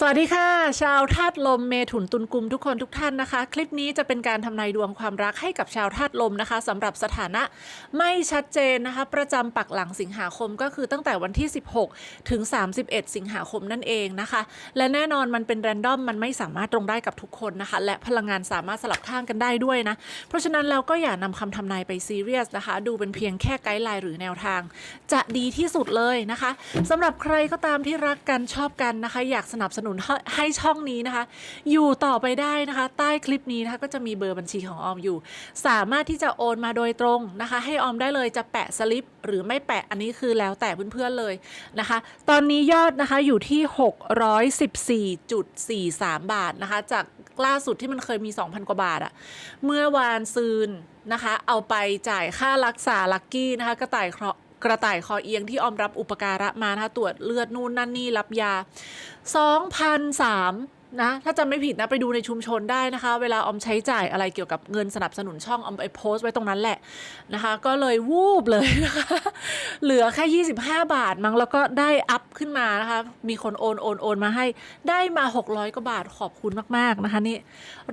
สวัสดีค่ะ ชาวธาตุลมเมถุนตุลกุมทุกคนทุกท่านนะคะ คลิปนี้จะเป็นการทำนายดวงความรักให้กับชาวธาตุลมนะคะสำหรับสถานะไม่ชัดเจนนะคะ ประจำปักหลังสิงหาคมก็คือตั้งแต่วันที่ 16 ถึง 31 สิงหาคมนั่นเองนะคะ และแน่นอนมันเป็นแรนดอมมันไม่สามารถตรงได้กับทุกคนนะคะ และพลังงานสามารถสลับข้างกันได้ด้วยนะ เพราะฉะนั้นเราก็อย่านำคำทำนายไปซีเรียสนะคะ ดูเป็นเพียงแค่ไกด์ไลน์หรือแนวทาง จะดีที่สุดเลยนะคะสำหรับใครก็ตามที่รักกันชอบกันนะคะ อยากสนับสนุนให้ให้ช่องนี้นะคะ อยู่ต่อไปได้นะคะ ใต้คลิปนี้นะคะก็จะมีเบอร์บัญชีของออมอยู่ สามารถที่จะโอนมาโดยตรงนะคะ ให้ออมได้เลยจะแปะสลิป หรือไม่แปะอันนี้คือแล้วแต่เพื่อนๆเลยนะคะ ตอนนี้ยอดนะคะอยู่ที่ 614.43 บาทนะคะ จากล่าสุดที่มันเคยมี 2,000 กว่าบาทอะเมื่อวานซืนนะคะ เอาไปจ่ายค่ารักษาลักกี้นะคะกระต่ายเคราะ กระต่ายคอเอียงที่ออมรับอุปการะมานะคะตรวจเลือดนู่นนั่นนี่รับยา 2,003 นะถ้าจำไม่ผิดนะไปดูในชุมชนได้นะคะ เวลาออมใช้จ่ายอะไรเกี่ยวกับเงินสนับสนุนช่องออมไปโพสต์ไว้ตรงนั้นแหละนะคะ ก็เลยวูบเลยนะคะ เหลือแค่ 25 บาทมั้งแล้วก็ได้อัพขึ้นมานะคะ มีคนโอนโอนโอนมาให้ได้มา 600กว่าบาทขอบคุณมากๆนะคะนี่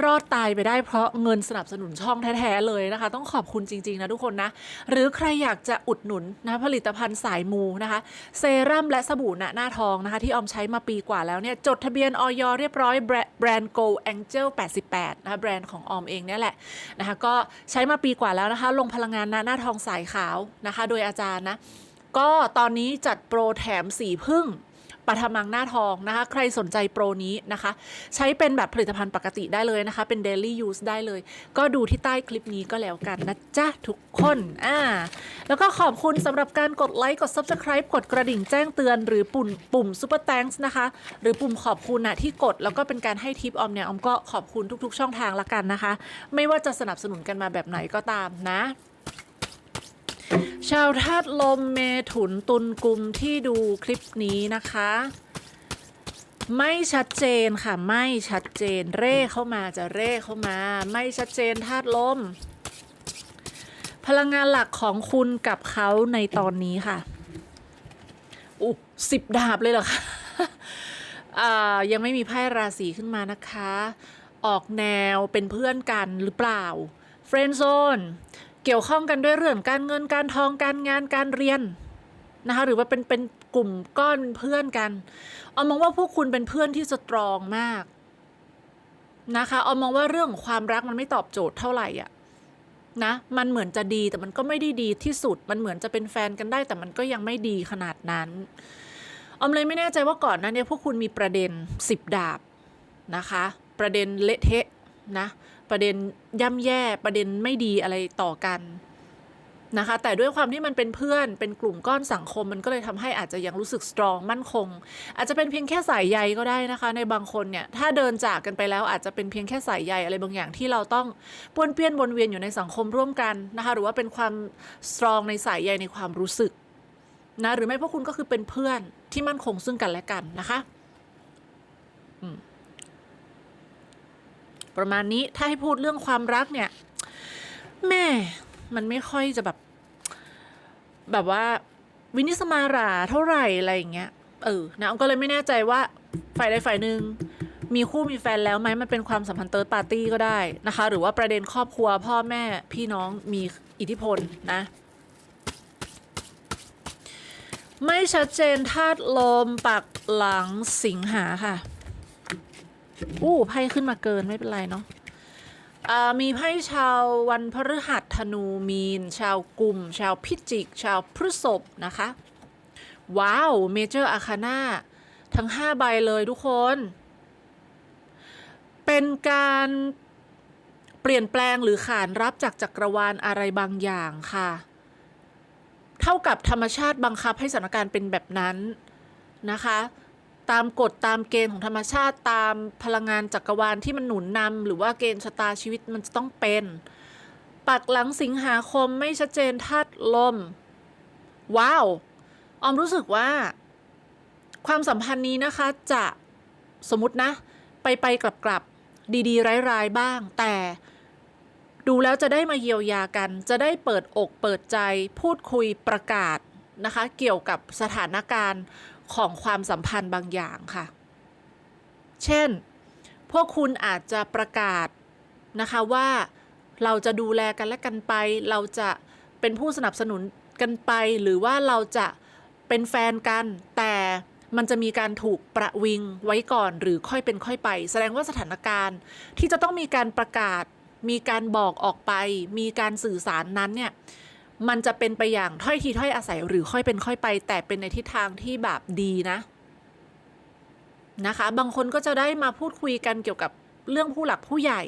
รอดตายไปได้เพราะเงินสนับสนุนช่องแท้ๆเลยนะคะ ต้องขอบคุณจริงๆนะทุกคนนะ หรือใครอยากจะอุดหนุนนะผลิตภัณฑ์สายมูนะคะ เซรั่มและสบู่หน้าทองนะคะ ที่ออมใช้มาปีกว่าแล้วเนี่ยจดทะเบียนออยเรียบร้อย500 แบรนด์ Go Angel 88 นะคะแบรนด์ของออมเองเนี่ยแหละนะคะก็ใช้มาปีกว่าแล้วนะคะ ลงพลังงานหน้าหน้าทองสายขาวนะคะ โดยอาจารย์นะ ก็ตอนนี้จัดโปรแถมสีพึ่ง ปฐมังหน้าทองนะคะ ใครสนใจโปรนี้นะคะ ใช้เป็นแบบผลิตภัณฑ์ปกติได้เลยนะคะ เป็น daily use ได้เลย ก็ดูที่ใต้คลิปนี้ก็แล้วกันนะจ๊ะ ทุกคนอ่าแล้วก็ขอบคุณสำหรับการกดไลค์กด subscribe กดกระดิ่งแจ้งเตือน หรือปุ่มปุ่ม super thanks นะคะ หรือปุ่มขอบคุณนะที่กดแล้วก็เป็นการให้ทิปออมเนี่ยออมก็ขอบคุณทุก ๆ ช่องทางละกันนะคะ ไม่ว่าจะสนับสนุนกันมาแบบไหนก็ตามนะ ชาวธาตุลมเมถุนตุลกุมที่ดูคลิปนี้นะคะ ไม่ชัดเจนค่ะไม่ชัดเจนเร่เข้ามาจะเร่เข้ามา ไม่ชัดเจนธาตุลม พลังงานหลักของคุณกับเขาในตอนนี้ค่ะอู้สิบดาบเลยเหรอคะอ่ายังไม่มีไพ่ราศีขึ้นมานะคะ ออกแนวเป็นเพื่อนกันหรือเปล่าเฟรนด์โซน เกี่ยวข้องกันด้วยเรื่องการเงินการทองการงานการเรียนนะคะหรือว่าเป็นเป็นกลุ่มก้อนเพื่อนกันเอามองว่าพวกคุณเป็นเพื่อนที่สตรองมากนะคะเอามองว่าเรื่องของความรักมันไม่ตอบโจทย์เท่าไหร่อะนะมันเหมือนจะดีแต่มันก็ไม่ได้ดีที่สุด มันเหมือนจะเป็นแฟนกันได้ แต่มันก็ยังไม่ดีขนาดนั้นออมเลยไม่แน่ใจว่าก่อนหนั้นเนี่ยพวกคุณมีประเด็นสิบดาบนะคะ ประเด็นเละเทะนะ ประเด็นย่ำแย่ประเด็นไม่ดีอะไรต่อกันนะคะ แต่ด้วยความที่มันเป็นเพื่อนเป็นกลุ่มก้อนสังคมมันก็เลยทำให้อาจจะยังรู้สึกสตรองมั่นคง อาจจะเป็นเพียงแค่สายใยก็ได้นะคะ ในบางคนเนี่ยถ้าเดินจากกันไปแล้วอาจจะเป็นเพียงแค่สายใยอะไรบางอย่างที่เราต้องป้วนเปี้ยนวนเวียนอยู่ในสังคมร่วมกันนะคะ หรือว่าเป็นความสตรองในสายใยในความรู้สึกนะหรือไม่พวกคุณก็คือเป็นเพื่อนที่มั่นคงซึ่งกันและกันนะคะ ประมาณนี้ถ้าให้พูดเรื่องความรักเนี่ย แม่มันไม่ค่อยจะแบบ แบบว่าวินิสมาราเท่าไหร่อะไรอย่างเงี้ยเออนะก็เลยไม่แน่ใจว่าฝ่ายใดฝ่ายหนึ่งมีคู่มีแฟนแล้วไหมมันเป็นความสัมพันธ์เติร์ดปาร์ตี้ก็ได้นะคะ หรือว่าประเด็นครอบครัวพ่อแม่พี่น้องมีอิทธิพลนะ ไม่ชัดเจนธาตุลมปักหลังสิงหาค่ะ อู้ไพ่ขึ้นมาเกินไม่เป็นไรเนาะมีไพ่ชาววันพฤหัสธนูมีน ชาวกลุ่ม ชาวพิจิก ชาวพฤษภนะคะ ว้าวเมเจอร์อาคาน่าทั้ง 5 ใบเลยทุกคน เป็นการเปลี่ยนแปลงหรือขานรับจากจักรวาลอะไรบางอย่างค่ะ เท่ากับธรรมชาติบังคับให้สถานการณ์เป็นแบบนั้นนะคะ ตามกฎตามเกณฑ์ของธรรมชาติตามพลังงานจักรวาลที่มันหนุนนำหรือว่าเกณฑ์ชะตาชีวิตมันจะต้องเป็น ปักหลังสิงหาคมไม่ชัดเจนธาตุลม ว้าว ออมรู้สึกว่า ความสัมพันธ์นี้นะคะจะสมมตินะ ไปไปกลับกลับๆดีๆ ร้ายๆ บ้าง แต่ดูแล้วจะได้มาเยียวยากัน จะได้เปิดอกเปิดใจพูดคุยประกาศนะคะ เกี่ยวกับสถานการณ์ ของความสัมพันธ์บางอย่างค่ะ เช่น พวกคุณอาจจะประกาศนะคะว่าเราจะดูแลกันและกันไป เราจะเป็นผู้สนับสนุนกันไป หรือว่าเราจะเป็นแฟนกัน แต่มันจะมีการถูกประวิงไว้ก่อนหรือค่อยเป็นค่อยไป แสดงว่าสถานการณ์ที่จะต้องมีการประกาศ มีการบอกออกไป มีการสื่อสารนั้นเนี่ย มันจะเป็นไปอย่างถ้อยทีถ้อยอาศัยหรือค่อยเป็นค่อยไป แต่เป็นในทิศทางที่แบบดีนะ นะคะ บางคนก็จะได้มาพูดคุยกันเกี่ยวกับเรื่องผู้หลักผู้ใหญ่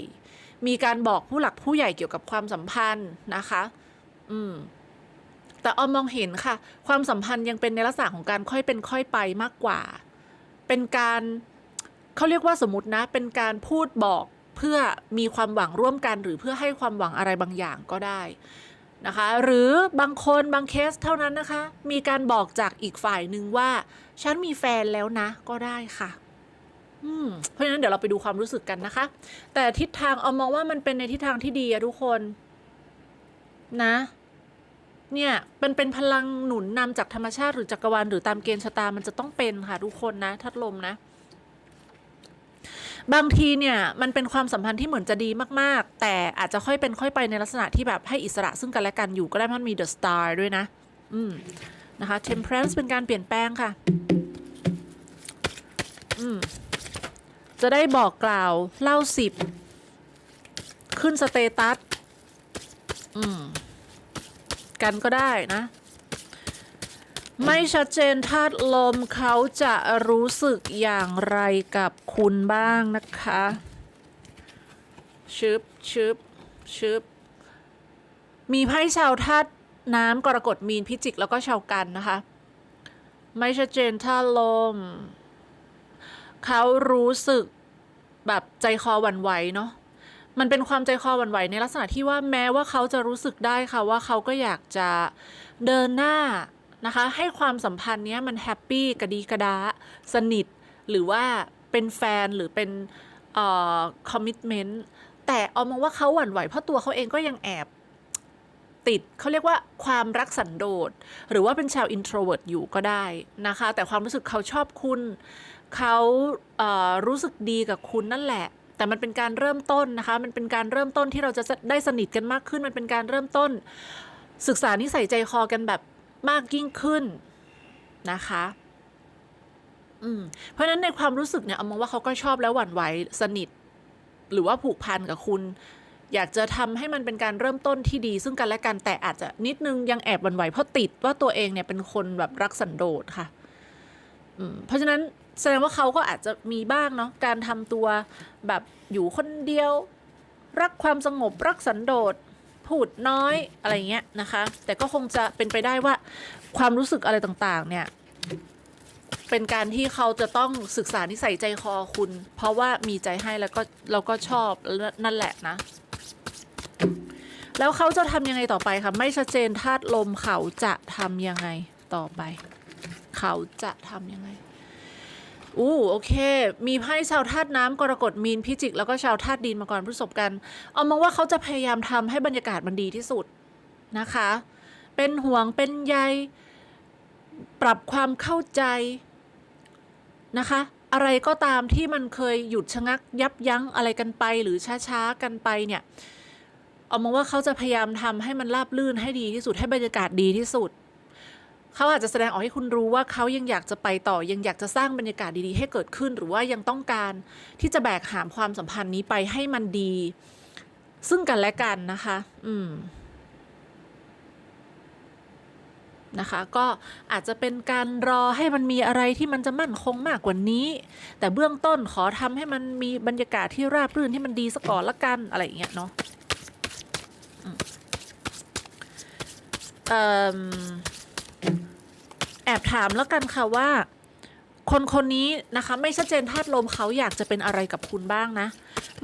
มีการบอกผู้หลักผู้ใหญ่เกี่ยวกับความสัมพันธ์นะคะ อืม แต่ออมมองเห็นค่ะ ความสัมพันธ์ยังเป็นในลักษณะของการค่อยเป็นค่อยไปมากกว่า เป็นการเขาเรียกว่าสมมตินะ เป็นการพูดบอกเพื่อมีความหวังร่วมกันหรือเพื่อให้ความหวังอะไรบางอย่างก็ได้ นะคะ หรือบางคนบางเคสเท่านั้นนะคะ มีการบอกจากอีกฝ่ายหนึ่งว่า ฉันมีแฟนแล้วนะ ก็ได้ค่ะเพราะฉะนั้นเดี๋ยวเราไปดูความรู้สึกกันนะคะ แต่ทิศทางเอามองว่ามันเป็นในทิศทางที่ดีอะทุกคน นะ เนี่ยเป็นเป็นพลังหนุนนำจากธรรมชาติหรือจักรวาลหรือตามเกณฑ์ชะตามันจะต้องเป็นค่ะทุกคนนะ ทัดลมนะ บางทีเนี่ยมันเป็นความสัมพันธ์ที่เหมือนจะดีมากๆ แต่อาจจะค่อยเป็นค่อยไปในลักษณะที่แบบให้อิสระซึ่งกันและกันอยู่ก็ได้มันมี The Star ด้วยนะ อืมนะคะ Temperance เป็นการเปลี่ยนแปลงค่ะ อืม จะได้บอกกล่าวเล่าสิบ ขึ้นสเตตัส อืม กันก็ได้นะ ไม่ชัดเจนธาตุลมเขาจะรู้สึกอย่างไรกับคุณบ้างนะคะ ชึบชึบชึบมีไพ่ชาวธาตุน้ำกรกฎมีนพิจิกแล้วก็ชาวกันนะคะ ไม่ชัดเจนธาตุลม เขารู้สึกแบบใจคอหวั่นไหวเนาะมันเป็นความใจคอหวั่นไหวในลักษณะที่ว่าแม้ว่าเขาจะรู้สึกได้ค่ะว่าเขาก็อยากจะเดินหน้า นะคะ ให้ความสัมพันธ์เนี้ยมันแฮปปี้กระดีกระดาสนิท หรือว่าเป็นแฟนหรือเป็นคอมมิชเมนต์แต่เอามองว่าเขาหวั่นไหวเพราะตัวเขาเองก็ยังแอบติดเขาเรียกว่าความรักสันโดษหรือว่าเป็นชาวอินโทรเวิร์ตอยู่ก็ได้นะคะ แต่ความรู้สึกเขาชอบคุณเขาเอ่อรู้สึกดีกับคุณนั่นแหละ แต่มันเป็นการเริ่มต้นนะคะ มันเป็นการเริ่มต้นที่เราจะได้สนิทกันมากขึ้น มันเป็นการเริ่มต้น ศึกษานิสัยใจคอกันแบบ มากยิ่งขึ้นนะคะอืมเพราะฉะนั้นในความรู้สึกเนี่ยเอามองว่าเขาก็ชอบแล้วหวั่นไหวสนิท หรือว่าผูกพันกับคุณ อยากจะทำให้มันเป็นการเริ่มต้นที่ดี ซึ่งกันและกันแต่อาจจะนิดนึงยังแอบหวั่นไหวเพราะติดว่าตัวเองเนี่ยเป็นคนแบบรักสันโดษค่ะอืมเพราะฉะนั้นแสดงว่าเขาก็อาจจะมีบ้างเนาะการทำตัวแบบอยู่คนเดียว รักความสงบรักสันโดษ พูดน้อยอะไรเงี้ยนะคะ แต่ก็คงจะเป็นไปได้ว่าความรู้สึกอะไรต่างๆ เนี่ย เป็นการที่เขาจะต้องศึกษานิสัยใจคอคุณ เพราะว่ามีใจให้แล้วก็เราก็ชอบนั่นแหละนะแล้วเขาจะทำยังไงต่อไปคะไม่ชัดเจนธาตุลมเขาจะทำยังไงต่อไป เขาจะทำยังไง อู้โอเค มีไพ่ชาวธาตุน้ำกรกฎมีนพิจิก แล้วก็ชาวธาตุดินมาก่อนพฤษภกัน เอามองว่าเขาจะพยายามทำให้บรรยากาศมันดีที่สุดนะคะ เป็นห่วงเป็นใยปรับความเข้าใจนะคะ อะไรก็ตามที่มันเคยหยุดชะงักยับยั้งอะไรกันไปหรือช้าๆกันไปเนี่ยเอามองว่าเขาจะพยายามทำให้มันราบลื่นให้ดีที่สุดให้บรรยากาศดีที่สุด เขาอาจจะแสดงออกให้คุณรู้ว่าเขายังอยากจะไปต่อยังอยากจะสร้างบรรยากาศดีๆ ให้เกิดขึ้น หรือว่ายังต้องการที่จะแบกหามความสัมพันธ์นี้ไปให้มันดี ซึ่งกันและกันนะคะ อืมนะคะ ก็อาจจะเป็นการรอให้มันมีอะไรที่มันจะมั่นคงมากกว่านี้ แต่เบื้องต้นขอทำให้มันมีบรรยากาศที่ราบรื่นที่มันดีซะก่อนละกันอะไรอย่างเงี้ยเนาะเออ แอบถามแล้วกันค่ะว่า คนคนนี้นะคะ ไม่ชัดเจนธาตุลมเขาอยากจะเป็นอะไรกับคุณบ้างนะ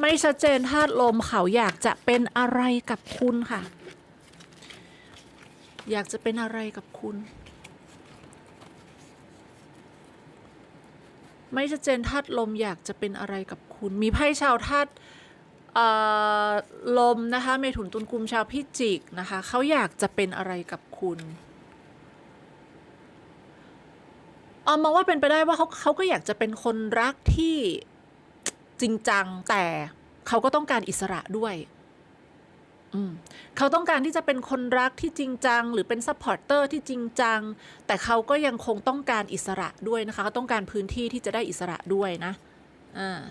ไม่ชัดเจนธาตุลมเขาอยากจะเป็นอะไรกับคุณค่ะ อยากจะเป็นอะไรกับคุณ ไม่ชัดเจนธาตุลมอยากจะเป็นอะไรกับคุณ มีไพ่ชาวธาตุลมนะคะเมถุนตุลกุมชาวพิจิกนะคะเขาอยากจะเป็นอะไรกับคุณ ออมมองว่าเป็นไปได้ว่าเขาเขาก็อยากจะเป็นคนรักที่จริงจังแต่เขาก็ต้องการอิสระด้วยอืมเขาต้องการที่จะเป็นคนรักที่จริงจัง หรือเป็นซัพพอร์เตอร์ที่จริงจัง แต่เขาก็ยังคงต้องการอิสระด้วยนะคะเขาต้องการพื้นที่ที่จะได้อิสระด้วยนะอ่า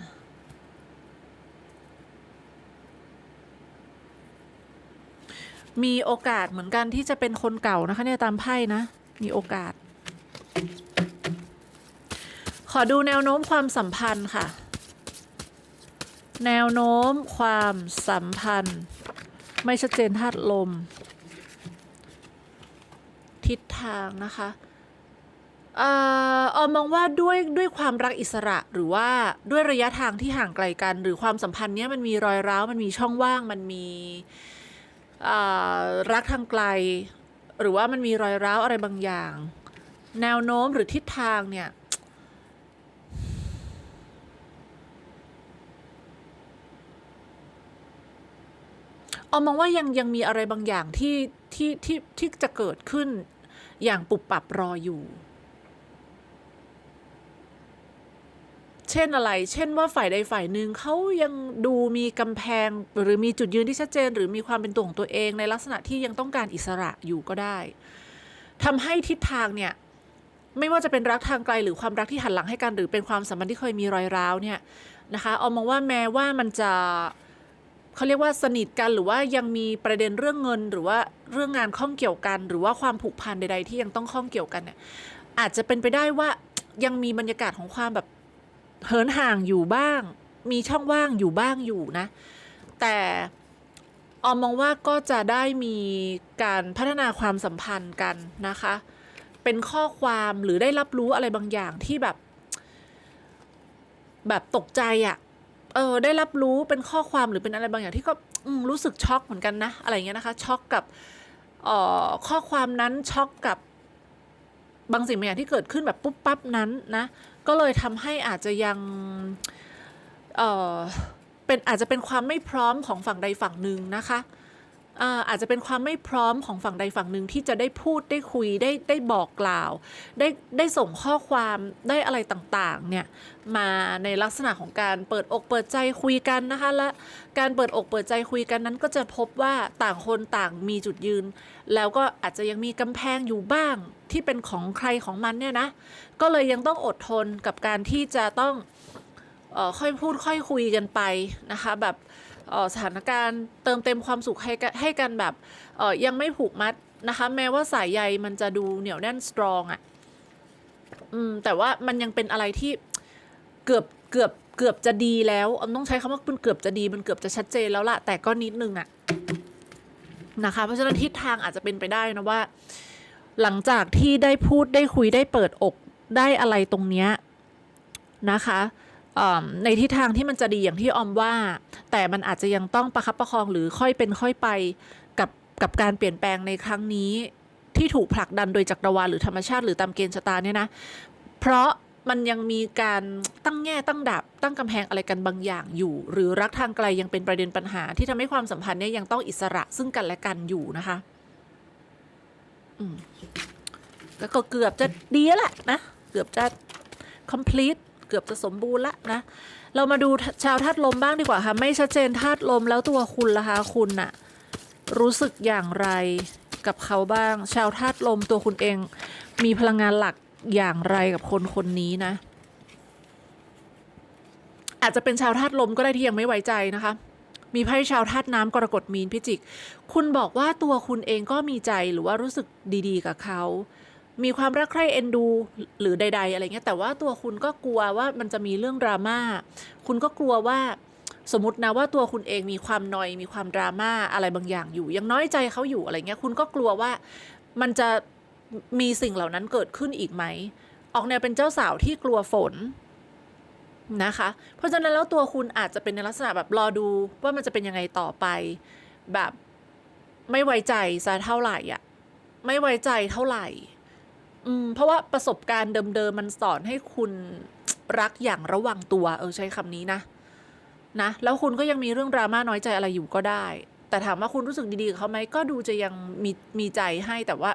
มีโอกาสเหมือนกันที่จะเป็นคนเก่านะคะเนี่ยตามไพ่นะ มีโอกาส ขอดูแนวโน้มความสัมพันธ์ค่ะ แนวโน้มความสัมพันธ์ ไม่ชัดเจนธาตุลม ทิศทางนะคะเอ่อออมองว่าด้วยด้วยความรักอิสระหรือว่าด้วยระยะทางที่ห่างไกลกัน หรือความสัมพันธ์เนี้ยมันมีรอยร้าวมันมีช่องว่างมันมีรักทางไกล หรือว่ามันมีรอยร้าวอะไรบางอย่าง แนวโน้มหรือทิศทางเนี่ย ออมมองว่ายังยังมีอะไรบางอย่างที่ที่ที่ที่จะเกิดขึ้นอย่างปุบปับรออยู่ เช่นอะไร เช่นว่าฝ่ายใดฝ่ายหนึ่งเขายังดูมีกำแพงหรือมีจุดยืนที่ชัดเจน หรือมีความเป็นตัวของตัวเองในลักษณะที่ยังต้องการอิสระอยู่ก็ได้ทำให้ทิศทางเนี่ยไม่ว่าจะเป็นรักทางไกลหรือความรักที่หันหลังให้กัน หรือเป็นความสัมพันธ์ที่เคยมีรอยร้าวเนี่ยนะคะออมมองว่าแม้ว่ามันจะ เขาเรียกว่าสนิทกันหรือว่ายังมีประเด็นเรื่องเงิน หรือว่าเรื่องงานข้องเกี่ยวกัน หรือว่าความผูกพันใด ๆ ที่ยังต้องข้องเกี่ยวกันเนี่ยอาจจะเป็นไปได้ว่ายังมีบรรยากาศของความแบบเหินห่างอยู่บ้าง มีช่องว่างอยู่บ้างอยู่นะ แต่ออมมองว่าก็จะได้มีการพัฒนาความสัมพันธ์กันนะคะ เป็นข้อความหรือได้รับรู้อะไรบางอย่างที่แบบ แบบตกใจอะ่ะ เออได้รับรู้เป็นข้อความหรือเป็นอะไรบางอย่างที่ก็รู้สึกช็อกเหมือนกันนะ อะไรเงี้ยนะคะ ช็อกกับออข้อความนั้นช็อกกับบางสิ่งบางอย่างที่เกิดขึ้นแบบปุ๊บปั๊บนั้นนะ ก็เลยทำให้อาจจะยังเออเป็นอาจจะเป็นความไม่พร้อมของฝั่งใดฝั่งหนึ่งนะคะ อาจจะเป็นความไม่พร้อมของฝั่งใดฝั่งหนึ่งที่จะได้พูดได้คุยได้ได้บอกกล่าว ได้ได้ส่งข้อความได้อะไรต่างๆเนี่ยมาในลักษณะของการเปิดอกเปิดใจคุยกันนะคะและการเปิดอกเปิดใจคุยกันนั้น ก็จะพบว่าต่างคนต่างมีจุดยืน แล้วก็อาจจะยังมีกำแพงอยู่บ้างที่เป็นของใครของมันเนี่ยนะก็เลยยังต้องอดทนกับการที่จะต้องออค่อยพูดค่อยคุยกันไปนะคะแบบ สถานการณ์เติมเต็มความสุขให้กันให้กันแบบยังไม่ผูกมัดนะคะ แม้ว่าสายใยมันจะดูเหนียวแน่นสตรองอะ่ะอืมแต่ว่ามันยังเป็นอะไรที่เกือบเกือบเกือบจะดีแล้วต้องใช้คำว่ามันเกือบจะดีมันเกือบจะชัดเจนแล้วละแต่ก็นิดนึงอะนะคะ เพราะฉะนั้นทิศทางอาจจะเป็นไปได้นะว่า หลังจากที่ได้พูดได้คุยได้เปิดอกได้อะไรตรงเนี้ยนะคะ ในทิศทางที่มันจะดีอย่างที่ออมว่า แต่มันอาจจะยังต้องประคับประคองหรือค่อยเป็นค่อยไปกับกับการเปลี่ยนแปลงในครั้งนี้ ที่ถูกผลักดันโดยจักรวาลหรือธรรมชาติหรือตามเกณฑ์ชะตาเนี่ยนะ เพราะมันยังมีการตั้งแง่ตั้งดับ ตั้งกำแพงอะไรกันบางอย่างอยู่ หรือรักทางไกลยังเป็นประเด็นปัญหา ที่ทำให้ความสัมพันธ์เนี่ยยังต้องอิสระซึ่งกันและกันอยู่นะคะอืมแล้วก็เกือบจะดีแล้วแหละนะ เกือบจะ complete เกือบจะสมบูรณ์ละนะ เรามาดูชาวธาตุลมบ้างดีกว่าค่ะ ไม่ชัดเจนธาตุลมแล้วตัวคุณล่ะคะคุณน่ะรู้สึกอย่างไรกับเขาบ้าง ชาวธาตุลมตัวคุณเอง มีพลังงานหลักอย่างไรกับคนคนนี้นะ อาจจะเป็นชาวธาตุลมก็ได้ที่ยังไม่ไว้ใจนะคะมีไพ่ชาวธาตุน้ำกรกฎมีนพิจิก คุณบอกว่าตัวคุณเองก็มีใจหรือว่ารู้สึกดีๆ กับเขา มีความรักใคร่เอ็นดู หรือใด ๆ อะไรเงี้ยแต่ว่าตัวคุณก็กลัวว่ามันจะมีเรื่องดราม่าคุณก็กลัวว่าสมมตินะว่าตัวคุณเองมีความนอยมีความดราม่าอะไรบางอย่างอยู่ ยังน้อยใจเขาอยู่อะไรเงี้ยคุณก็กลัวว่ามันจะมีสิ่งเหล่านั้นเกิดขึ้นอีกไหม ออกแนวเป็นเจ้าสาวที่กลัวฝนนะคะ เพราะฉะนั้นแล้วตัวคุณอาจจะเป็นในลักษณะแบบรอดูว่ามันจะเป็นยังไงต่อไป แบบไม่ไว้ใจซะเท่าไหร่อะ ไม่ไว้ใจเท่าไหร่ อืมเพราะว่าประสบการณ์เดิมๆมันสอนให้คุณรักอย่างระวังตัว เออใช้คำนี้นะ นะ แล้วคุณก็ยังมีเรื่องดราม่าน้อยใจอะไรอยู่ก็ได้ แต่ถามว่าคุณรู้สึกดีๆกับเขาไหมก็ดูจะยังมีมีใจให้แต่ว่า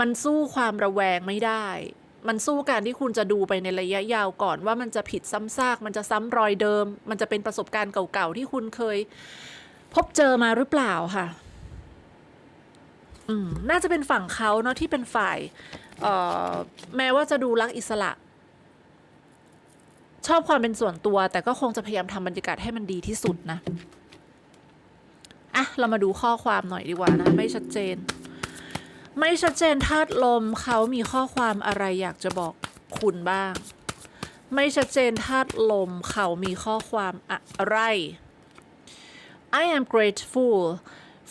มันสู้ความระแวงไม่ได้ มันสู้การที่คุณจะดูไปในระยะยาวก่อนว่ามันจะผิดซ้ำซาก มันจะซ้ำรอยเดิม มันจะเป็นประสบการณ์เก่าๆที่คุณเคย พบเจอมาหรือเปล่าค่ะ อืมน่าจะเป็นฝั่งเขาเนาะที่เป็นฝ่ายเอ่อแม้ว่าจะดูรักอิสระ ชอบความเป็นส่วนตัว แต่ก็คงจะพยายามทำบรรยากาศให้มันดีที่สุดนะอะเรามาดูข้อความหน่อยดีกว่านะ ไม่ชัดเจน ไม่ชัดเจนธาตุลมเขามีข้อความอะไรอยากจะบอกคุณบ้าง ไม่ชัดเจนธาตุลมเขามีข้อความอะไร I am grateful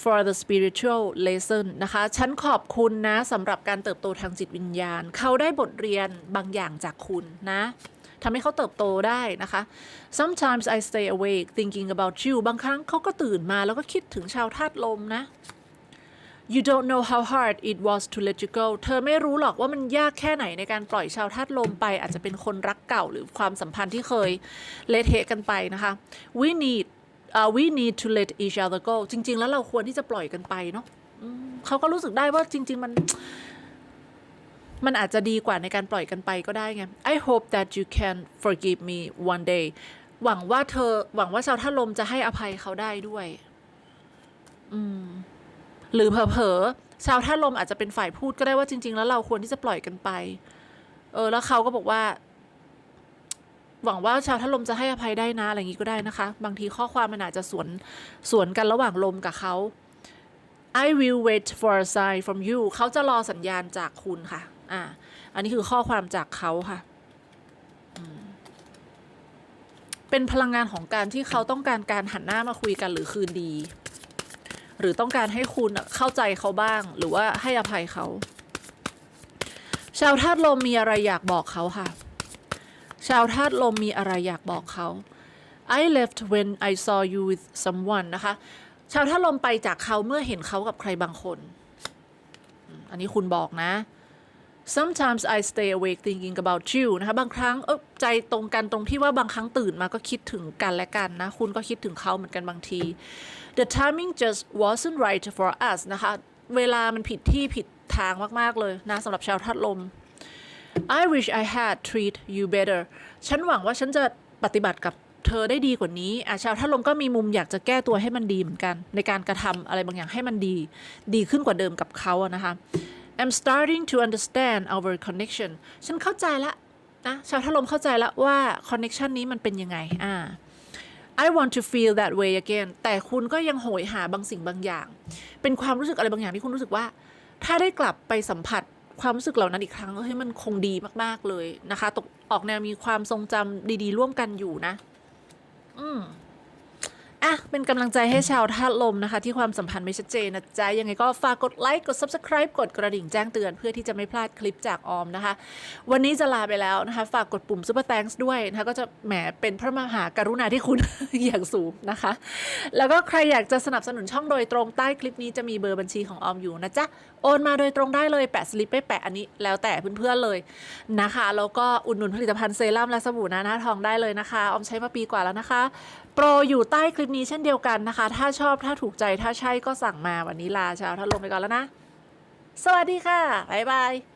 for the spiritual lesson นะคะ ฉันขอบคุณนะสำหรับการเติบโตทางจิตวิญญาณ เขาได้บทเรียนบางอย่างจากคุณนะทำให้เขาเติบโตได้นะคะ sometimes I stay awake thinking about you บางครั้งเขาก็ตื่นมาแล้วก็คิดถึงชาวธาตุลมนะ You don't know how hard it was to let you go เธอไม่รู้หรอกว่ามันยากแค่ไหนในการปล่อยชาวธาตุลมไป อาจจะเป็นคนรักเก่าหรือความสัมพันธ์ที่เคยเละเทะกันไปนะคะ We need uh, we need to let each other go จริง ๆ แล้วเราควรที่จะปล่อยกันไปเนาะอืมเขาก็รู้สึกได้ว่าจริง ๆ มัน มันอาจจะดีกว่าในการปล่อยกันไปก็ได้ไง I hope that you can forgive me one day หวังว่าเธอ หวังว่าชาวท่าลมจะให้อภัยเขาได้ด้วย อืม หรือเผลอๆชาวท่าลมอาจจะเป็นฝ่ายพูดก็ได้ว่าจริง ๆ แล้วเราควรที่จะปล่อยกันไป เออ แล้วเขาก็บอกว่า หวังว่าชาวท่าลมจะให้อภัยได้นะอะไรอย่างนี้ก็ได้นะคะ บางทีข้อความมันอาจจะสวนสวนกันระหว่างลมกับเขา I will wait for a sign from you เขาจะรอสัญญาณจากคุณค่ะ อ่า อันนี้คือข้อความจากเขาค่ะ เป็นพลังงานของการที่เขาต้องการการหันหน้ามาคุยกันหรือคืนดี หรือต้องการให้คุณเข้าใจเขาบ้าง หรือว่าให้อภัยเขา ชาวธาตุลมมีอะไรอยากบอกเขาค่ะ ชาวธาตุลมมีอะไรอยากบอกเขา I left when I saw you with someone นะคะ ชาวธาตุลมไปจากเขาเมื่อเห็นเขากับใครบางคน อันนี้คุณบอกนะ sometimes I stay awake thinking about you นะคะบางครั้งเออใจตรงกันตรงที่ว่าบางครั้งตื่นมาก็คิดถึงกันและกันนะ คุณก็คิดถึงเขาเหมือนกันบางที the timing just wasn't right for us นะคะ เวลามันผิดที่ผิดทางมาก ๆ เลยนะสำหรับชาวธาตุลม I wish I had treat you better ฉันหวังว่าฉันจะปฏิบัติกับเธอได้ดีกว่านี้อะชาวธาลมก็มีมุมอยากจะแก้ตัวให้มันดีเหมือนกัน ในการกระทำอะไรบางอย่างให้มันดี ดีขึ้นกว่าเดิมกับเขาอะนะคะ I'm starting to understand our connection ฉันเข้าใจละนะชาวธาลมเข้าใจละว่า connection นี้มันเป็นยังไงอ่า I want to feel that way again แต่คุณก็ยังโหยหาบางสิ่งบางอย่าง เป็นความรู้สึกอะไรบางอย่างที่คุณรู้สึกว่า ถ้าได้กลับไปสัมผัส ความรู้สึกเหล่านั้นอีกครั้งเฮ้ยมันคงดีมาก ๆ เลยนะคะ ตกออกแนวมีความทรงจำดี ๆ ร่วมกันอยู่นะ อืม อะเป็นกำลังใจให้ชาวธาตุลมนะคะ ที่ความสัมพันธ์ไม่ชัดเจนนะจ๊ะยังไงก็ฝากกดไลค์กด Subscribe กดกระดิ่งแจ้งเตือนเพื่อที่จะไม่พลาดคลิปจากออมนะคะ วันนี้จะลาไปแล้วนะคะ ฝากกดปุ่ม Super Thanks ด้วยนะคะก็จะแหมเป็นพระมหากรุณาที่คุณ อย่างสูงนะคะ แล้วก็ใครอยากจะสนับสนุนช่องโดยตรงใต้คลิปนี้จะมีเบอร์บัญชีของออมอยู่นะจ๊ะโอนมาโดยตรงได้เลยแปะสลิปไปแปะอันนี้แล้วแต่เพื่อนๆเลยนะคะแล้วก็อุดหนุนผลิตภัณฑ์เซรั่มและสบู่หนาหน้าทองได้เลยนะคะออมใช้มาปีกว่าแล้วนะคะ โปรอยู่ใต้คลิปนี้เช่นเดียวกันนะคะ ถ้าชอบถ้าถูกใจถ้าใช่ก็สั่งมาวันนี้ลาชาวท่านลงไปก่อนแล้วนะ สวัสดีค่ะ บ๊ายบาย